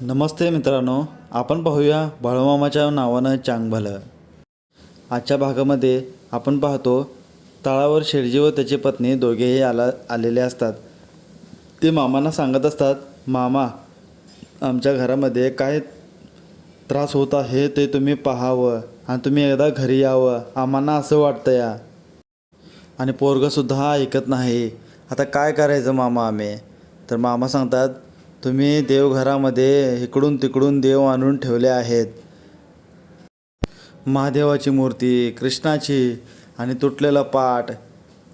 नमस्ते मित्रांनो आपण पाहूया बाळूमामाच्या नावानं चांगभलं. आजच्या भागामध्ये आपण पाहतो तळावर शेडजी व त्याची पत्नी दोघेही आला आलेले असतात. ते मामांना सांगत असतात मामा आमच्या घरामध्ये काय त्रास होत आहे ते तुम्ही पाहावं आणि तुम्ही एकदा घरी यावं आम्हाला असं वाटतं या. आणि पोरगंसुद्धा ऐकत नाही. आता काय करायचं मामा आम्ही? तर मामा सांगतात तुम्ही देवघरामध्ये इकडून तिकडून देव आणून ठेवले आहेत. महादेवाची मूर्ती कृष्णाची आणि तुटलेलं पाट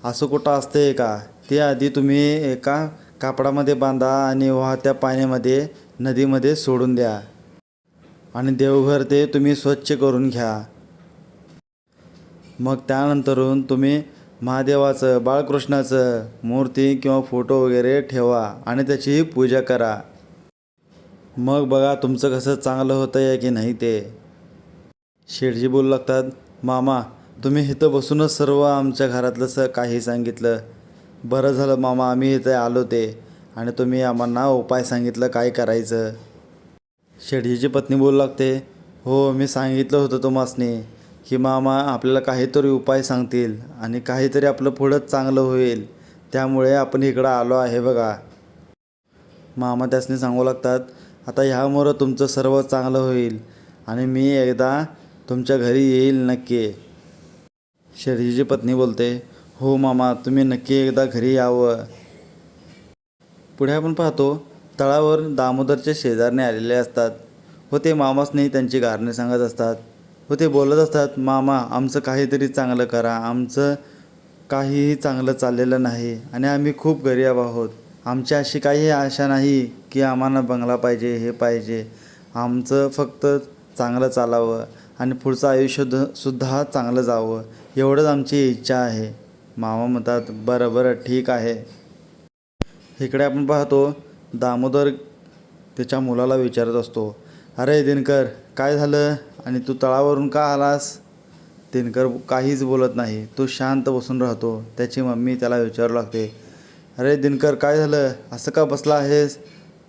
असं कुठं असते का? ते आधी तुम्ही एका कापडामध्ये बांधा आणि वाहत्या पाण्यामध्ये नदीमध्ये सोडून द्या. आणि देवघर ते तुम्ही स्वच्छ करून घ्या. मग त्यानंतरून तुम्ही महादेवाचं बाळकृष्णाचं मूर्ती किंवा फोटो वगैरे ठेवा आणि त्याचीही पूजा करा. मग बघा तुमचं कसं चांगलं होतं आहे की नाही ते. शेठजी बोलू लागतात मामा तुम्ही इथं बसूनच सर्व आमच्या घरातलं स काही सांगितलं. बरं झालं मामा आम्ही इथं आलो ते आणि तुम्ही आम्हाला उपाय सांगितलं काय करायचं. शेठजीची पत्नी बोलू लागते हो मी सांगितलं होतं तुम्हासनी. की मामा आपल्याला काहीतरी उपाय सांगतील आणि काहीतरी आपलं पुढंच चांगलं होईल. त्यामुळे आपण इकडं आलो आहे बघा. मामा त्यासनी सांगू लागतात आता ह्यामुळं तुमचं सर्व चांगलं होईल आणि मी एकदा तुमच्या घरी येईल नक्की. शेठजीची पत्नी बोलते हो मामा तुम्ही नक्की एकदा घरी यावं. पुढे आपण पाहतो तळावर दामोदरचे शेजारने आलेले असतात व ते मामासनी त्यांची गारणे सांगत असतात. व ते बोलत असतात मामा आमचं काहीतरी चांगलं करा. आमचं काहीही चांगलं चाललेलं नाही आणि आम्ही खूप गरीब आहोत. आमची अशी काही आशा नाही की आम्हाला बंगला पाहिजे हे पाहिजे. आमचं फक्त चांगलं चालावं आणि पुढचं आयुष्य द- सुद्धा चांगलं जावं. एवढंच आमची इच्छा आहे. मामा म्हणतात बरं बरं ठीक आहे. इकडे आपण पाहतो दामोदर त्याच्या मुलाला विचारत असतो अरे दिनकर काय झालं? आणि तू तळावरून का आलास? दिनकर काहीच बोलत नाही. तो शांत बसून राहतो. त्याची मम्मी त्याला विचारू लागते. अरे दिनकर काय झालं? असं का बसला आहेस?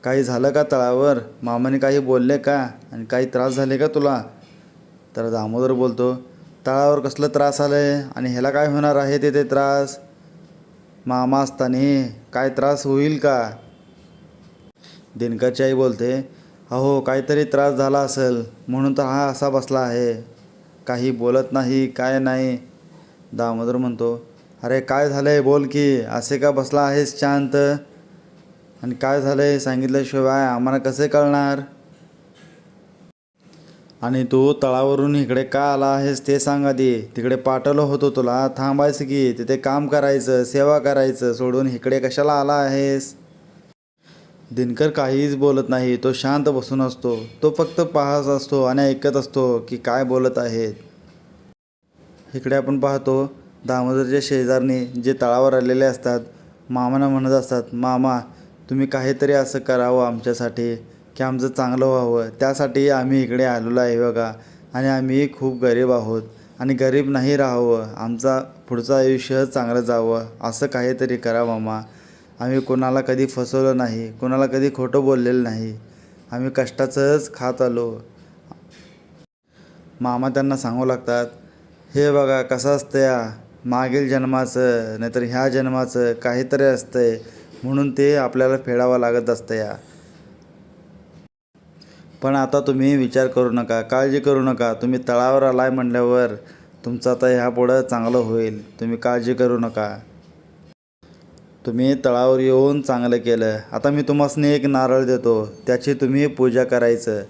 काही झालं का तळावर? मामाने काही बोलले का? आणि काही त्रास झाले का तुला? तर दामोदर बोलतो तळावर कसलं त्रास आलं आहे आणि ह्याला काय होणार आहे ते ते त्रास? मामा असताना काय त्रास होईल का? दिनकरची आई बोलते अहो काहीतरी त्रास झाला असेल. म्हणून तर हा असा बसला आहे. काही बोलत नाही काय नाही. दामोदर म्हणतो अरे काय झालं आहे बोल की. असे का बसला आहेस शांत? आणि काय झालं आहे सांगितल्याशिवाय आम्हाला कसे कळणार? आणि तू तळावरून इकडे का आला आहेस ते सांग आधी. तिकडे पाठवलं होतं तुला. थांबायचं की. तिथे काम करायचं सेवा करायचं. सोडून इकडे कशाला आला आहेस? दिनकर काहीच बोलत नाही. तो शांत बसून असतो. तो फक्त पाहत असतो आणि ऐकत असतो की काय बोलत आहेत. इकडे आपण पाहतो दामोदरच्या शेजारनी जे तळावर आलेले असतात मामाना म्हणत असतात मामा तुम्ही काहीतरी असं करावं आमच्यासाठी की आमचं चांगलं व्हावं. त्यासाठी आम्ही इकडे आलेलो आहे बघा. आणि आम्ही खूप गरीब आहोत. आणि गरीब नाही राहावं. आमचा पुढचं आयुष्य चांगलं जावं. असं काहीतरी करा मामा. आम्ही कोणाला कधी फसवलं नाही कोणाला कधी खोटं बोललेलं नाही. आम्ही कष्टाचंच खात आलो. मामा त्यांना सांगू लागतात हे बघा कसं असतं या मागील जन्माचं नाहीतर ह्या जन्माचं काहीतरी असतंय म्हणून ते आपल्याला फेडावं लागत असतं या. पण आता तुम्ही विचार करू नका काळजी करू नका तुम्ही तळावर आलाय म्हटल्यावर तुमचं आता ह्यापुढं चांगलं होईल तुम्ही काळजी करू नका. तुम्ही तळावर येऊन चांगलं केलं. आता मी तुम्हासनी एक नारळ देतो. त्याची तुम्ही पूजा करायचं.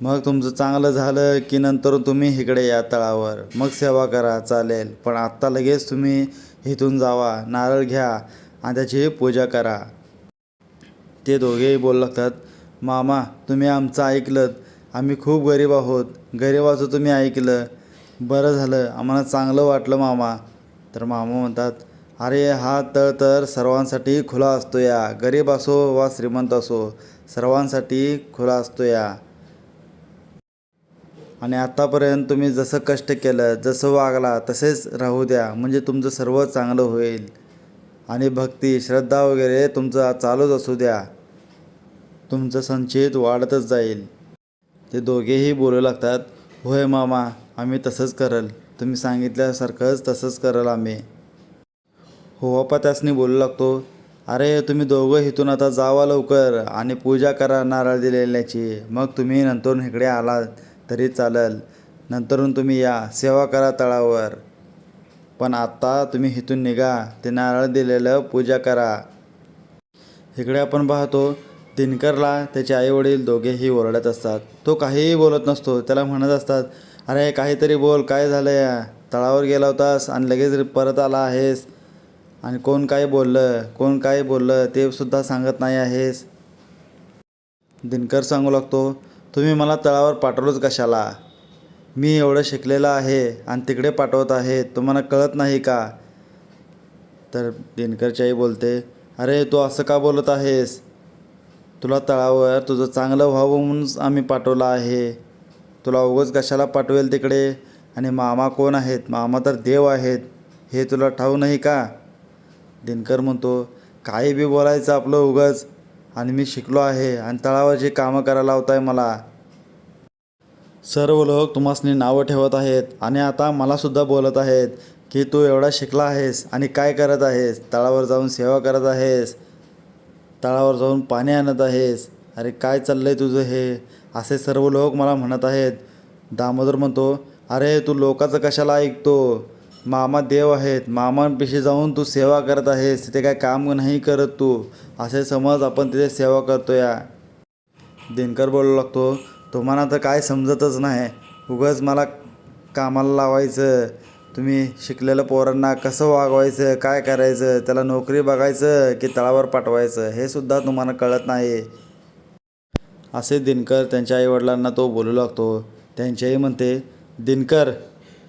मग तुमचं चांगलं झालं की नंतर तुम्ही इकडे या तळावर. मग सेवा करा चालेल. पण आत्ता लगेच तुम्ही इथून जावा. नारळ घ्या आणि त्याची पूजा करा. ते दोघेही बोलू लागतात मामा तुम्ही आमचं ऐकलं आम्ही खूप गरीब आहोत. गरिबाचं तुम्ही ऐकलं. बरं झालं. आम्हाला चांगलं वाटलं मामा. तर मामा म्हणतात अरे हा तळ तर सर्वांसाठी खुला असतो या. गरीब असो वा श्रीमंत असो सर्वांसाठी खुला असतो या. आणि आत्तापर्यंत तुम्ही जसं कष्ट केलं जसं वागला तसेच राहू द्या. म्हणजे तुमचं सर्व चांगलं होईल. आणि भक्ती श्रद्धा वगैरे तुमचं चालूच असू द्या. तुमचं संचित वाढतच जाईल. ते दोघेही बोलू लागतात होय मामा आम्ही तसंच करल. तुम्ही सांगितल्यासारखंच तसंच करल आम्ही. होवापा त्यासनी बोलू लागतो. अरे तुम्ही दोघं इथून आता जावा लवकर आणि पूजा करा नारळ दिलेल्याची. मग तुम्ही नंतरून इकडे आलात तरी चालेल. नंतरून तुम्ही या. सेवा करा तळावर. पण आत्ता तुम्ही इथून निघा. ते नारळ दिलेलं पूजा करा. इकडे आपण पाहतो दिनकरला त्याचे आईवडील दोघेही ओरडत असतात. तो काहीही बोलत नसतो. त्याला म्हणत असतात अरे काहीतरी बोल. काय झालं या तळावर गेला होतास आणि लगेच परत आला आहेस. आणि कोण काय बोललं कोण काय बोललं ते सुद्धा सांगत नाही आहेस. दिनकर सांगू लागतो तुम्ही मला तळावर पाठवलंच कशाला? मी एवढं शिकलेलं आहे आणि तिकडे पाठवत आहे तुम्हाला कळत नाही का? तर दिनकरची आई बोलते अरे तू असं का बोलत आहेस? तुला तळावर तुझं चांगलं व्हावं म्हणून आम्ही पाठवलं आहे. तुला उगाच कशाला पाठवेल तिकडे? आणि मामा कोण आहेत? मामा तर देव आहेत. हे तुला ठाऊ नाही का? दिनकर म्हणतो काही बी बोलायचं आपलं उगाच. आणि मी शिकलो आहे आणि तळावरची कामं करायला लावताय मला. सर्व लोक तुम्हासनी नावं ठेवत आहेत आणि आता मलासुद्धा बोलत आहेत की तू एवढा शिकला आहेस आणि काय करत आहेस? तळावर जाऊन सेवा करत आहेस? तळावर जाऊन पाणी आणत आहेस? अरे काय चाललंय तुझं हे? असे सर्व लोक मला म्हणत आहेत. दामोदर म्हणतो अरे तू लोकाचं कशाला ऐकतो? मामा देव आहेत मामांपेशी जाऊन तू सेवा करत आहेस तिथे काय काम नाही करत तू असे समज आपण तिथे सेवा करतो या दिनकर बोलू लागतो तुम्हाला तर काय समजतच नाही उगाच मला कामाला लावायचं तुम्ही शिकलेल्या पोरांना कसं वागवायचं काय करायचं त्याला नोकरी बघायचं की तळावर पाठवायचं हे सुद्धा तुम्हाला कळत नाही. असे दिनकर त्यांच्या आईवडिलांना तो बोलू लागतो त्यांची आई म्हणते दिनकर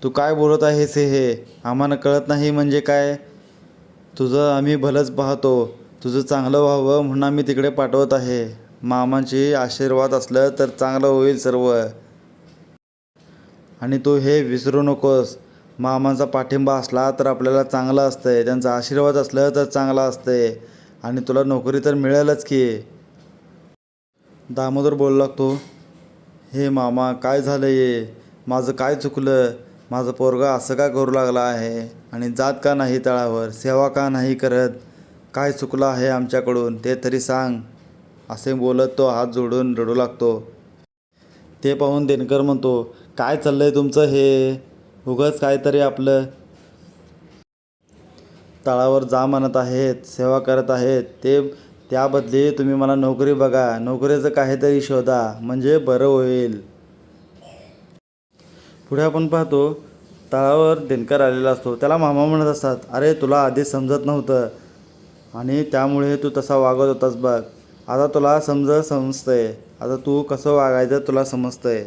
तू काय बोलत आहेस हे? हे आम्हाला कळत नाही म्हणजे काय? तुझं आम्ही भलंच पाहतो. तुझं चांगलं व्हावं म्हणून आम्ही तिकडे पाठवत आहे. मामांची आशीर्वाद असलं तर चांगलं होईल सर्व. आणि तू हे विसरू नकोस. मामांचा पाठिंबा असला तर आपल्याला चांगलं असतंय. त्यांचा आशीर्वाद असलं तर चांगलं असतंय. आणि तुला नोकरी तर मिळेलच की. दामोदर बोलू लागतो हे मामा काय झालं आहे माझं काय चुकलं? माझं पोरगा असं का करू लागला आहे? आणि जात का नाही तळावर? सेवा का नाही करत? काय चुकलं आहे आमच्याकडून? ते तरी सांग. असे बोलत तो हात जोडून रडू लागतो. ते पाहून दिनकर म्हणतो काय चाललं आहे तुमचं हे? उगाच काहीतरी आपलं तळावर जा म्हणत आहेत सेवा करत आहेत. ते त्याबदली तुम्ही मला नोकरी बघा. नोकरीचं काहीतरी शोधा. म्हणजे बरं होईल. पुढे आपण पाहतो तळावर दिनकर आलेला असतो. त्याला मामा म्हणत असतात अरे तुला आधी समजत नव्हतं. आणि त्यामुळे तू तसा वागत होतास बघ. आता तुला समज समजतंय. आता तू कसं वागायचं तुला समजतंय.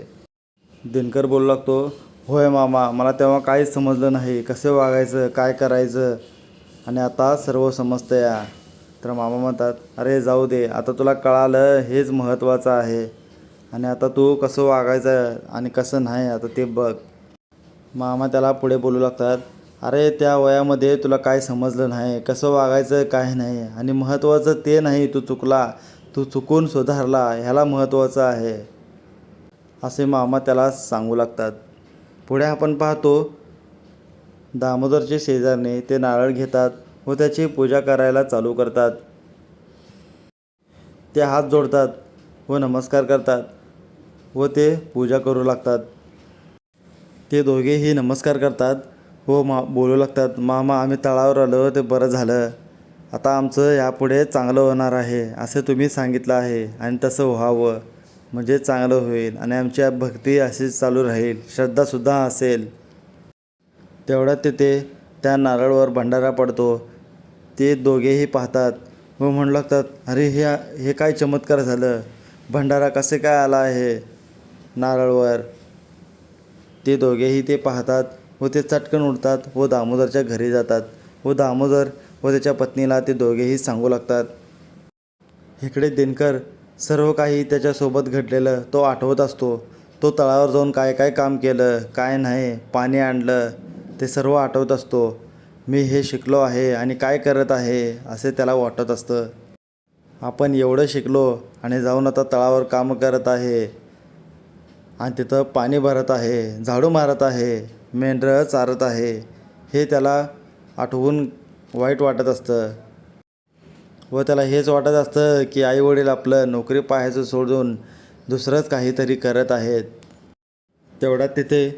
दिनकर बोलू लागतो होय मामा मला तेव्हा काहीच समजलं नाही. कसं वागायचं काय करायचं? आणि आता सर्व समजतं या तर मामा म्हणतात अरे जाऊ दे. आता तुला कळालं हेच महत्त्वाचं आहे. आणि आता तू कसं वागायचं आणि कसं नाही आता ते बघ. मामा त्याला पुढे बोलू लागतात अरे त्या वयामध्ये तुला काय समजलं नाही कसं वागायचं काय नाही. आणि महत्त्वाचं ते नाही तू चुकला तू चुकून सुधारला ह्याला महत्त्वाचं आहे. असे मामा त्याला सांगू लागतात. पुढे आपण पाहतो दामोदरचे शेजारने ते नारळ घेतात व त्याची पूजा करायला चालू करतात. ते हात जोडतात व नमस्कार करतात. व ते पूजा करू लागतात. ते दोघेही नमस्कार करतात. व मा बोलू लागतात मामा आम्ही तळावर आलो ते बरं झालं. आता आमचं यापुढे चांगलं होणार आहे असे तुम्ही सांगितलं आहे आणि तसं व्हावं. म्हणजे चांगलं होईल आणि आमची भक्ती अशीच चालू राहील श्रद्धासुद्धा असेल. तेवढ्यात तिथे त्या नारळवर भंडारा पडतो. ते दोघेही पाहतात. व म्हणू लागतात अरे हे हे काय चमत्कार झालं? भंडारा कसे काय आला आहे? नारळवर. ते दोघेही ते पाहतात व ते चटकन उडतात व दामोदरच्या घरी जातात व दामोदर व त्याच्या पत्नीला ते दोघेही सांगू लागतात. इकडे दिनकर सर्व काही त्याच्यासोबत घडलेलं तो आठवत असतो. तो तळावर जाऊन काय काय काम केलं काय नाही पाणी आणलं ते सर्व आठवत असतो. मी हे शिकलो आहे आणि काय करत आहे असे त्याला वाटत असतं. आपण एवढं शिकलो आणि जाऊन आता तळावर काम करत आहे. आणि तिथं पाणी भरत आहे झाडू मारत आहे मेंढरं चारत आहे हे त्याला आठवून वाईट वाटत असतं. व त्याला हेच वाटत असतं की आईवडील आपलं नोकरी पाहायचं सोडून दुसरंच काहीतरी करत आहेत. तेवढ्यात तिथे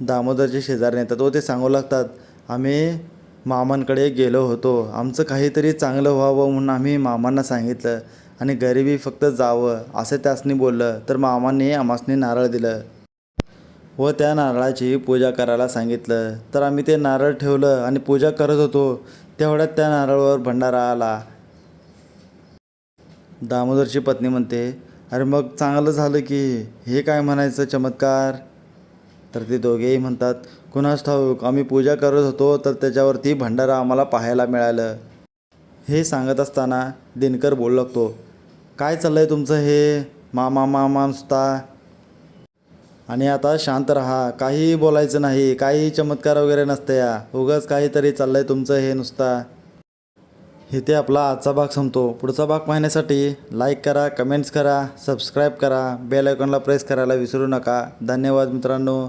दामोदरचे शेजारी येतात व ते सांगू लागतात आम्ही मामांकडे गेलो होतो. आमचं काहीतरी चांगलं व्हावं म्हणून आम्ही मामांना सांगितलं. आणि गरिबी फक्त जावं असं त्यासनी बोललं तर मामांनी आम्हासनी नारळ दिलं. व त्या नारळाची पूजा करायला सांगितलं. तर आम्ही ते नारळ ठेवलं आणि पूजा करत होतो. तेवढ्यात त्या नारळावर भंडारा आला. दामोदरची पत्नी म्हणते अरे मग चांगलं झालं की हे काय म्हणायचं चमत्कार? तर ते दोघेही म्हणतात कुणास ठाऊक आम्ही पूजा करत होतो तर त्याच्यावरती भंडारा आम्हाला पाहायला मिळालं. हे सांगत असताना दिनकर बोलू लागतो काय चाललं आहे तुमचं हे? मामा मामा नुसता? आणि आता शांत राहा. काहीही बोलायचं नाही. काही चमत्कार वगैरे नसते या. उगाच काहीतरी चाललं आहे तुमचं हे नुसता. इथे आपला आजचा भाग संपतो. पुढचा भाग पाहण्यासाठी लाईक करा कमेंट्स करा सबस्क्राईब करा. बेल आयकॉनला प्रेस करायला विसरू नका. धन्यवाद मित्रांनो.